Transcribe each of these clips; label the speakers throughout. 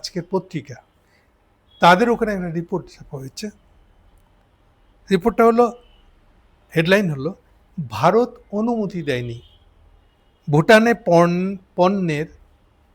Speaker 1: আজকের পত্রিকা, তাদের ওখানে একটা রিপোর্ট ছাপা হয়েছে। রিপোর্টটা হলো হেডলাইন হলো, ভারত অনুমতি দেয়নি। ভুটানে পণ্য পণ্যের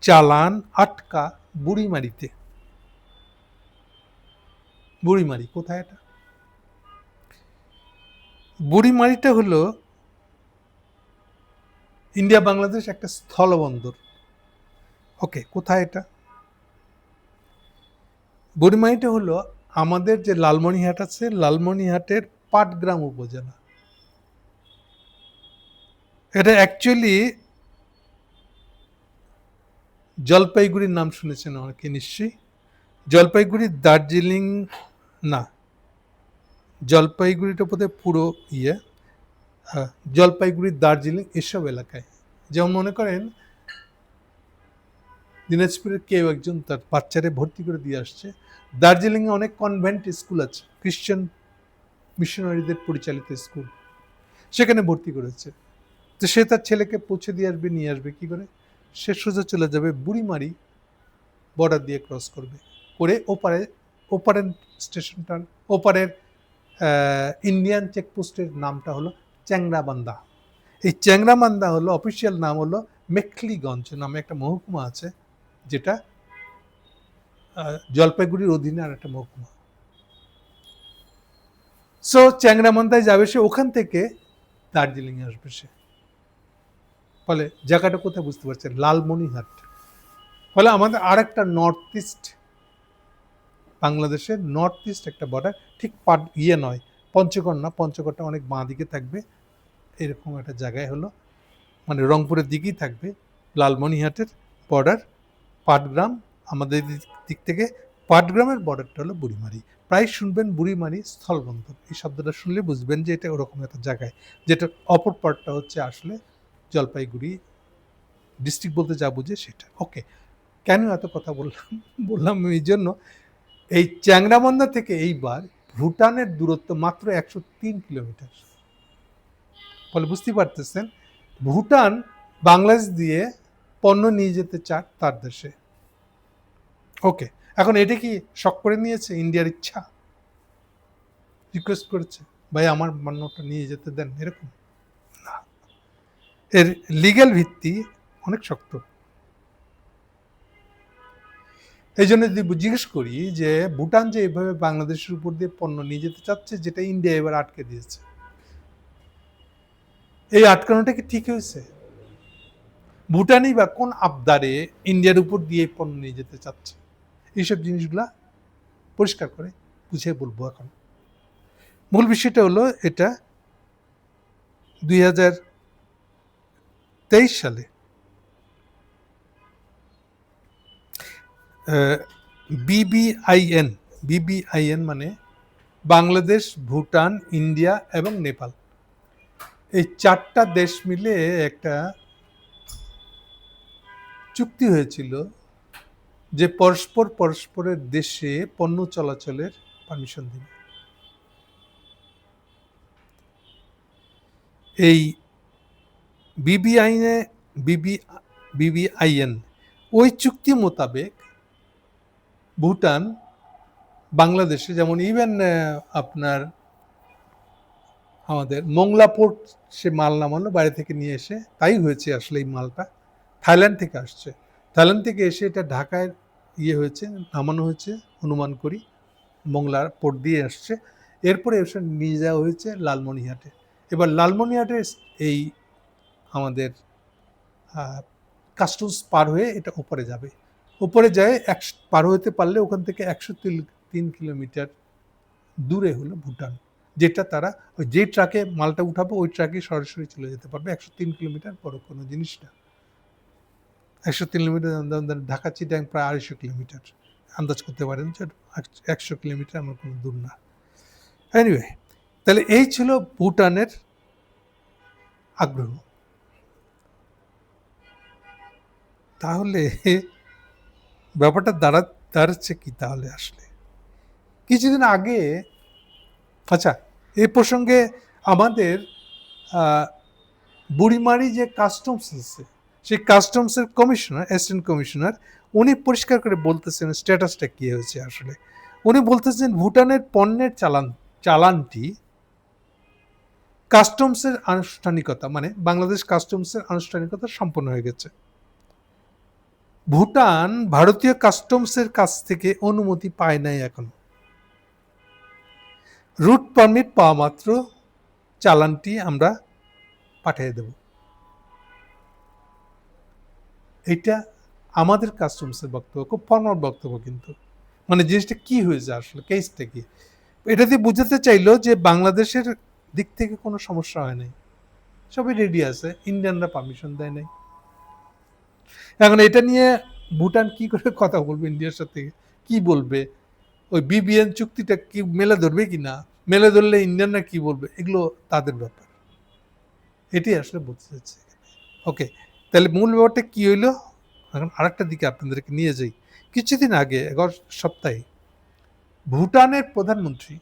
Speaker 1: চালান আটকা বুড়িমারিতে। বুড়িমারি, কোথায় এটা? বুড়িমারিটা হলো ইন্ডিয়া বাংলাদেশ একটা স্থলবন্দর। ওকে কোথায় এটা? বুড়িমারিটা হলো আমাদের যে লালমনিহাট আছে লালমনিহাটের পাটগ্রাম উপজেলা। এটা অ্যাকচুয়ালি জলপাইগুড়ির নাম শুনেছেন অনেকে নিশ্চয়ই। জলপাইগুড়ি দার্জিলিং না জলপাইগুড়িটা বোধহয় পুরো ইয়ে। হ্যাঁ, জলপাইগুড়ি দার্জিলিং এসব এলাকায়। যেমন মনে করেন দিনাজপুরের কেউ একজন তার বাচ্চারে ভর্তি করে দিয়ে আসছে। দার্জিলিংয়ে অনেক কনভেন্ট স্কুল আছে। খ্রিশ্চান মিশনারিদের পরিচালিত স্কুল সেখানে ভর্তি করেছে। তো সে তার ছেলেকে পৌঁছে দিয়ে আসবে, নিয়ে আসবে, কী করে? সে সোজা চলে যাবে বুড়িমারি বর্ডার দিয়ে ক্রস করবে। করে ওপারে, ওপারের স্টেশনটার, ওপারের ইন্ডিয়ান চেকপোস্টের নামটা হলো চ্যাংরাবান্দা এই চ্যাংরাবান্দা হলো অফিসিয়াল নাম হলো মেখলিগঞ্জ নামে একটা মহকুমা আছে। যেটা জলপাইগুড়ির অধীনে আর একটা মহকুমা। সো চ্যাংরামান্দায় যাবে সে, ওখান থেকে দার্জিলিং আসবে সে। ফলে জায়গাটা কোথায় বুঝতে পারছেন? লালমনিহাট ফলে আমাদের আরেকটা নর্থ ইস্ট বাংলাদেশের নর্থ ইস্ট একটা বর্ডার ঠিক পাট ইয়ে নয়, পঞ্চগড় না, পঞ্চগড়টা অনেক বাঁ দিকে থাকবে। এরকম একটা জায়গায় হলো মানে রংপুরের দিকেই থাকবে লালমনিহাটের বর্ডার পাটগ্রাম, আমাদের দিক- থেকে পাটগ্রামের বর্ডারটা হলো বুড়িমারি। প্রায় শুনবেন বুড়িমারি স্থলবন্দর। এই শব্দটা শুনলে বুঝবেন যে এটা ওরকম একটা জায়গায় যেটা অপর পার্টটা হচ্ছে আসলে জলপাইগুড়ি ডিস্ট্রিক্ট বলতে যা বুঝে সেটা। ওকে, কেন এত কথা বললাম? বললাম এই জন্য, এই চ্যাংরাবান্ধা থেকে এইবার ভুটানের দূরত্ব মাত্র একশো তিন কিলোমিটার। ফলে বুঝতে পারতেছেন, ভুটান বাংলাদেশ দিয়ে পণ্য নিয়ে যেতে চায় তার দেশে। ওকে এখন এটা কি শখ করে নিয়েছে? ইন্ডিয়ার ইচ্ছা? রিকোয়েস্ট করেছে। ভাই, আমার পণ্যটা নিয়ে যেতে দেন, এরকম? না। এর লিগ্যাল ভিত্তি অনেক শক্ত। এই জন্য যদি জিজ্ঞেস করি যে, ভুটান যে এভাবে বাংলাদেশের উপর দিয়ে পণ্য নিয়ে যেতে চাচ্ছে, যেটা ইন্ডিয়া এবার আটকে দিয়েছে। এই আটকানোটা কি ঠিক হয়েছে? ভুটানই বা কোন আবদারে ইন্ডিয়ার উপর দিয়ে পণ্য নিয়ে যেতে চাচ্ছে? এইসব জিনিসগুলা পরিষ্কার করে বুঝিয়ে বলব এখন। মূল বিষয়টা হলো এটা দুই হাজার তেইশ সালে বিবিআইএন বিবিআইএন মানে বাংলাদেশ, ভুটান, ইন্ডিয়া এবং নেপাল। এই চারটা দেশ মিলে একটা চুক্তি হয়েছিল যে পরস্পর পরস্পরের দেশে পণ্য চলাচলের পারমিশন দিবে। এই বিবিআইনে, বিবি, বিবিআইএন ওই চুক্তি মোতাবেক ভুটান, বাংলাদেশে যেমন ইভেন আপনার আমাদের মোংলা পোর্ট সে মাল নামানো বাইরে থেকে নিয়ে এসে, তাই হয়েছে আসলে এই মালটা। থাইল্যান্ড থেকে আসছে। থাইল্যান্ড থেকে এসে এটা ঢাকায় ইয়ে হয়েছে নামানো হয়েছে অনুমান করি, মোংলার পোর্ট দিয়ে আসছে। এরপরে এসে নিয়ে যাওয়া হয়েছে লালমনিহাটে। এবার লালমনিহাটে এই আমাদের কাস্টমস পার হয়ে এটা ওপরে যাবে। ওপরে যায় এক, পার হতে পারলে ওখান থেকে একশো তিন কিলোমিটার দূরে হলো ভুটান, যেটা তারা ওই যে ট্রাকে মালটা উঠাবে, ওই ট্রাকে সরাসরি চলে যেতে পারবে। একশো তিন কিলোমিটার বড় কোনো জিনিসটা একশো তিন কিলোমিটার ঢাকা চিটাং প্রায় আড়াইশো কিলোমিটার। আন্দাজ করতে পারেন যে একশো কিলোমিটার আমার কোনো দূর না। এনিওয়ে তাহলে এই ছিল ভুটানের আগ্রহ। তাহলে ব্যাপারটা দাঁড়া, দাঁড়াচ্ছে কি তাহলে আসলে? কিছুদিন আগে আচ্ছা এই প্রসঙ্গে আমাদের বুড়িমারি যে কাস্টমস আছে সেই কাস্টমসের কমিশনার অ্যাসিস্ট্যান্ট কমিশনার উনি পরিষ্কার করে বলতেছেন স্ট্যাটাসটা কী হয়েছে আসলে। উনি বলতেছেন ভুটানের পণ্যের চালান, চালানটি কাস্টমসের আনুষ্ঠানিকতা মানে বাংলাদেশ কাস্টমসের আনুষ্ঠানিকতা সম্পন্ন হয়ে গেছে। ভুটান ভারতীয় কাস্টমসের কাছ থেকে অনুমতি পায় নাই এখন। রুট পারমিট পাওয়া মাত্র চালানটি আমরা পাঠিয়ে দেব। এটা আমাদের কাস্টমসের বক্তব্য, খুব ফর্মাল বক্তব্য কিন্তু। মানে জিনিসটা কি হয়েছে, আসলে কেসটা কি? এটা দিয়ে বুঝাতে চাইলো যে বাংলাদেশের দিক থেকে কোনো সমস্যা হয় নাই। সবই রেডি আছে ইন্ডিয়ানরা পারমিশন দেয় নাই। এখন এটা নিয়ে ভুটান কি করে কথা বলবে ইন্ডিয়ার সাথে, কি বলবে? ওই বিবিএন চুক্তিটা কি মেলে ধরবে কি না? মেলে ধরলে ইন্ডিয়ানরা কি বলবে? এগুলো তাদের ব্যাপার। এটি আসলে বলতে চাচ্ছি। ওকে তাহলে মূল ব্যাপারটা কি হইল? এখন আরেকটা দিকে আপনাদেরকে নিয়ে যাই। কিছুদিন আগে, এগারো সপ্তাহে, ভুটানের প্রধানমন্ত্রী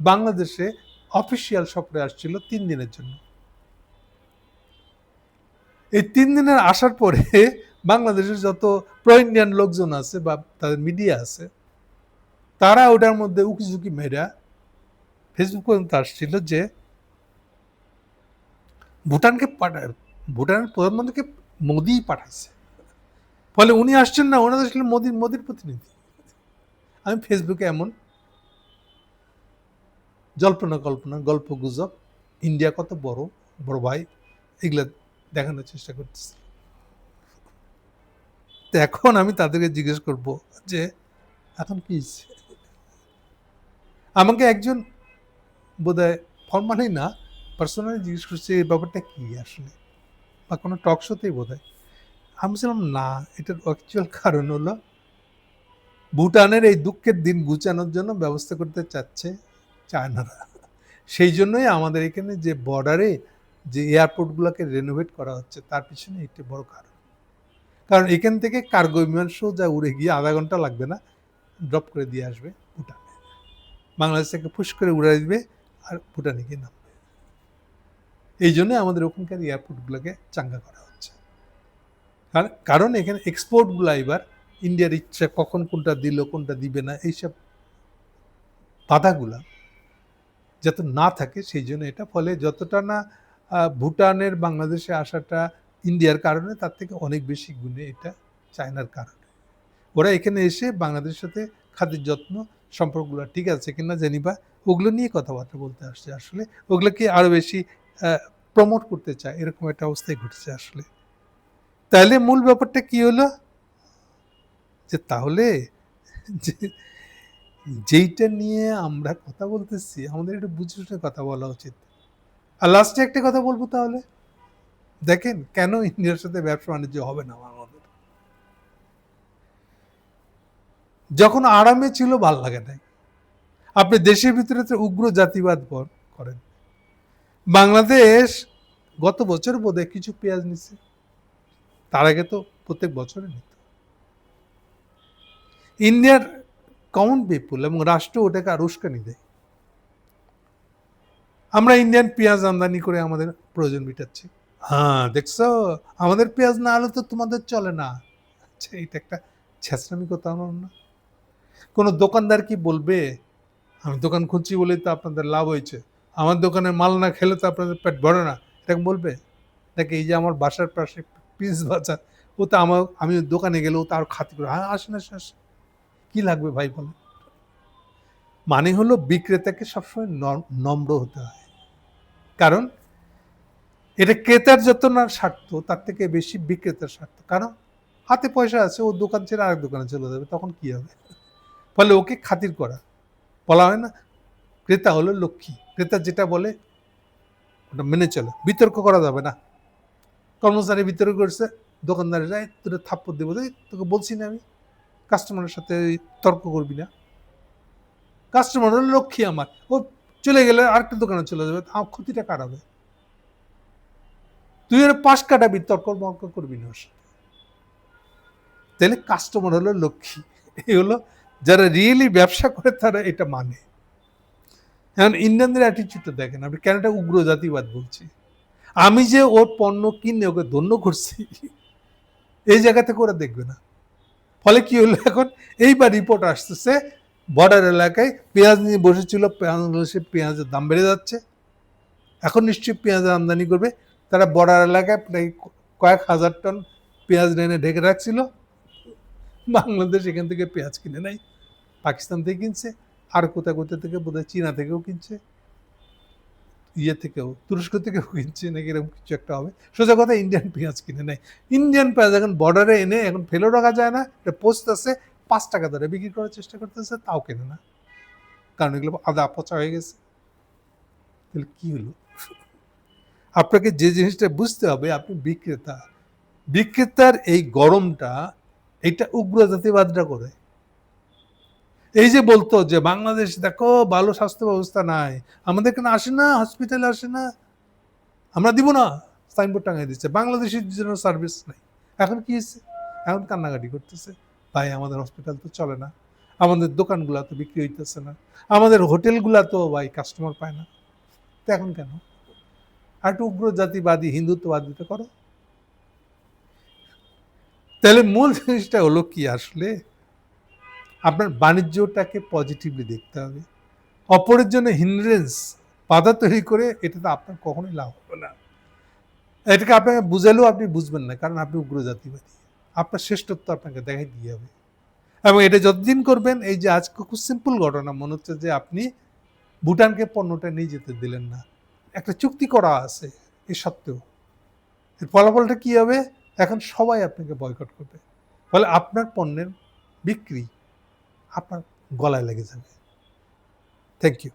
Speaker 1: বাংলাদেশে অফিসিয়াল সফরে আসছিল তিন দিনের জন্য। এই তিন দিনের আসার পরে বাংলাদেশের যত প্রো ইন্ডিয়ান লোকজন আছে বা তাদের মিডিয়া আছে, তারা ওটার মধ্যে উকিঝুঁকি মেরা ফেসবুক পর্যন্ত আসছিল যে ভুটানকে পাঠায় ভুটানের প্রধানমন্ত্রীকে মোদি পাঠাইছে। ফলে উনি আসছেন না, ওনাদের আসলে মোদির মোদির প্রতিনিধি। আমি ফেসবুকে এমন জল্পনা কল্পনা, গল্প গুজব, ইন্ডিয়া কত বড় বড় ভাই, এগুলা দেখানোর চেষ্টা করতেছি। তো এখন আমি তাদেরকে জিজ্ঞেস করব যে, এখন কি আমাকে একজন বোধহয় ফর্মালি না পার্সোনালি জিজ্ঞেস করছে, এই ব্যাপারটা কি আসলে? বা কোনো টক শোতেই বোধ হয় আমি বলছিলাম, না, এটার অ্যাকচুয়াল কারণ হলো, ভুটানের এই দুঃখের দিন গুছানোর জন্য ব্যবস্থা করতে চাচ্ছে চায়নারা। সেই জন্যই আমাদের এখানে যে বর্ডারে যে এয়ারপোর্টগুলোকে রেনোভেট করা হচ্ছে, তার পিছনে একটি বড় কারণ। কারণ এখান থেকে কার্গো বিমান সোজা উড়ে গিয়ে আধা ঘণ্টা লাগবে না ড্রপ করে দিয়ে আসবে ভুটানে। বাংলাদেশ থেকে ফুস করে উড়ে দিবে আর ভুটানে গিয়ে নামবে। এই জন্য আমাদের ওখানকার এয়ারপোর্টগুলোকে চাঙ্গা করা হচ্ছে। কার- কারণ এখানে এক্সপোর্টগুলো এবার ইন্ডিয়ার ইচ্ছা, কখন কোনটা দিল, কোনটা দিবে না, এইসব বাধাগুলা যাতে না থাকে, সেই জন্য এটা ফলে যতটা না ভুটানের বাংলাদেশে আসাটা ইন্ডিয়ার কারণে, তার থেকে অনেক বেশি গুণে এটা চায়নার কারণে। ওরা এখানে এসে বাংলাদেশের সাথে খাদ্যের যত্ন, সম্পর্কগুলো ঠিক আছে কিনা জানি বা ওগুলো নিয়ে কথাবার্তা বলতে আসছে। আসলে ওগুলোকে আরও বেশি প্রমোট করতে চায়, এরকম একটা অবস্থায় ঘটেছে আসলে। তাহলে মূল ব্যাপারটা কি হলো? যে তাহলে যে, যেইটা নিয়ে আমরা কথা বলতেছি, আমাদের একটু বুঝে শুনে কথা বলা উচিত। আর লাস্টে একটা কথা বলব তাহলে। দেখেন, কেন ইন্ডিয়ার সাথে ব্যবসা বাণিজ্য হবে না আমাদের যখন আরামে ছিল, ভালো লাগে নাই। আপনি দেশের ভিতরে উগ্র জাতিবাদ করেন। বাংলাদেশ গত বছর বোধহয় কিছু পেঁয়াজ নিচ্ছে। তার আগে তো প্রত্যেক বছরে নিত। ইন্ডিয়ার কমন পিপুল এবং রাষ্ট্র ওটাকে আর উস্কানি দেয়। আমরা ইন্ডিয়ান পেঁয়াজ আমদানি করে আমাদের প্রয়োজন মিটাচ্ছি। হ্যাঁ দেখছ? আমাদের পেঁয়াজ না হলে তো তোমাদের চলে না। আচ্ছা এটা একটা ছেঁচড়ামি কথা আমার না। কোনো দোকানদার কি বলবে? আমি দোকান খুঁজছি বলেই তো আপনাদের লাভ হয়েছে। আমার দোকানে মাল না খেলে তো আপনাদের পেট ভরে না। এটাকে বলবে? নাকি এই যে আমার বাসার পাশে পিস বাজার, ও তো আমার, আমি দোকানে গেলে ও তো আর খাতি করে হ্যাঁ আসেন আসেন আসেন। কী লাগবে ভাই বলে মানে হলো বিক্রেতাকে সবসময় নম্র হতে হয়। কারণ এটা ক্রেতার যত না স্বার্থ, তার থেকে বেশি বিক্রেতার স্বার্থ। কারণ হাতে পয়সা আছে ও দোকান ছেড়ে আরেক দোকানে চলে যাবে, তখন কি হবে? ফলে ওকে খাতির করা। বলা হয় না, ক্রেতা হলো লক্ষ্মী। ক্রেতা যেটা বলে ওটা মেনে চলে। বিতর্ক করা যাবে না। কর্মচারী বিতর্ক করছে দোকানদার যায় তোরা থাপ্পড় দেবো। "এই, তোকে বলছি না আমি। কাস্টমারের সাথে তর্ক করবি না। কাস্টমার হলো লক্ষ্মী আমার। ও চলে গেলে আরেকটা দোকানে চলে যাবে। আমার ক্ষতিটা কার হবে? তুই ওর পাশ কাটাবি তর্ক মর্ক করবি না ওর সাথে। তাহলে কাস্টমার হলো লক্ষ্মী। এই হলো যারা রিয়েলি ব্যবসা করে তারা এটা মানে। এখন ইন্ডিয়ানদের অ্যাটিচিউডটা দেখেন, আপনি কেন এটা উগ্র জাতিবাদ বলছি আমি যে ওর পণ্য কিনে, ওকে ধন্য করছি, এই জায়গা থেকে ওরা দেখবে না। ফলে কি হলো এখন? এইবার রিপোর্ট আসতেছে বর্ডার এলাকায় পেঁয়াজ নিয়ে বসেছিল বাংলাদেশে পেঁয়াজের দাম বেড়ে যাচ্ছে। এখন নিশ্চয়ই পেঁয়াজ আমদানি করবে। তারা বর্ডার এলাকায় প্রায় কয়েক হাজার টন পেঁয়াজ এনে ঢেকে রাখছিল। বাংলাদেশ এখান থেকে পেঁয়াজ কিনে নাই পাকিস্তান থেকে কিনছে। আর কোথায় কোথা থেকে, বোধহয় চীনা থেকেও কিনছে ইয়ে থেকেও, তুরস্ক থেকেও কিনছে, নাকি এরকম কিছু একটা হবে। সোজা কথা ইন্ডিয়ান পেঁয়াজ কিনে নেয়। ইন্ডিয়ান পেঁয়াজ এখন বর্ডারে এনে এখন ফেলেও রাখা যায় না এটা পোস্ট আছে, পাঁচ টাকা দরে বিক্রি করার চেষ্টা করতেছে, তাও কেনে না। কারণ এগুলো আদা পচা হয়ে গেছে। তাহলে কি হলো? আপনাকে যে জিনিসটা বুঝতে হবে, আপনি বিক্রেতা। বিক্রেতার এই গরমটা, এটা উগ্র জাতিবাদটা করে। এই যে বলতো যে বাংলাদেশ দেখো ভালো স্বাস্থ্য ব্যবস্থা নাই। আমাদের এখানে আসে না? হসপিটালে আসে না? আমরা দিব না। সাইনবোর্ড টাঙাই দিচ্ছে। বাংলাদেশের জন্য সার্ভিস নাই। এখন কি হয়েছে? এখন কান্নাকাটি করতেছে। ভাই আমাদের হসপিটাল তো চলে না। আমাদের দোকানগুলা তো বিক্রি হইতেছে না। আমাদের হোটেলগুলা তো ভাই কাস্টমার পায় না। তো এখন কেন? আর একটু উগ্র জাতিবাদী হিন্দুত্ববাদীতে করো। তাহলে মূল জিনিসটা হলো কি আসলে? আপনার বাণিজ্যটাকে পজিটিভলি দেখতে হবে। অপরের জন্য হিন্ড্রেন্স বাধা তৈরি করে এটাতে আপনার কখনোই লাভ হবে না। এটাকে আপনাকে বুঝালেও আপনি বুঝবেন না, কারণ আপনি উগ্র জাতিবাদী। আপনার শ্রেষ্ঠত্ব আপনাকে দেখাই দিয়ে হবে। এবং এটা যতদিন করবেন, এই যে আজকে খুব সিম্পল ঘটনা, মনে হচ্ছে যে আপনি ভুটানকে পণ্যটা নিয়ে যেতে দিলেন না। একটা চুক্তি করা আছে, এ সত্ত্বেও। এর ফলাফলটা কী হবে? এখন সবাই আপনাকে বয়কট করবে। ফলে আপনার পণ্যের বিক্রি আপনার গলায় লেগে যাবে। Thank you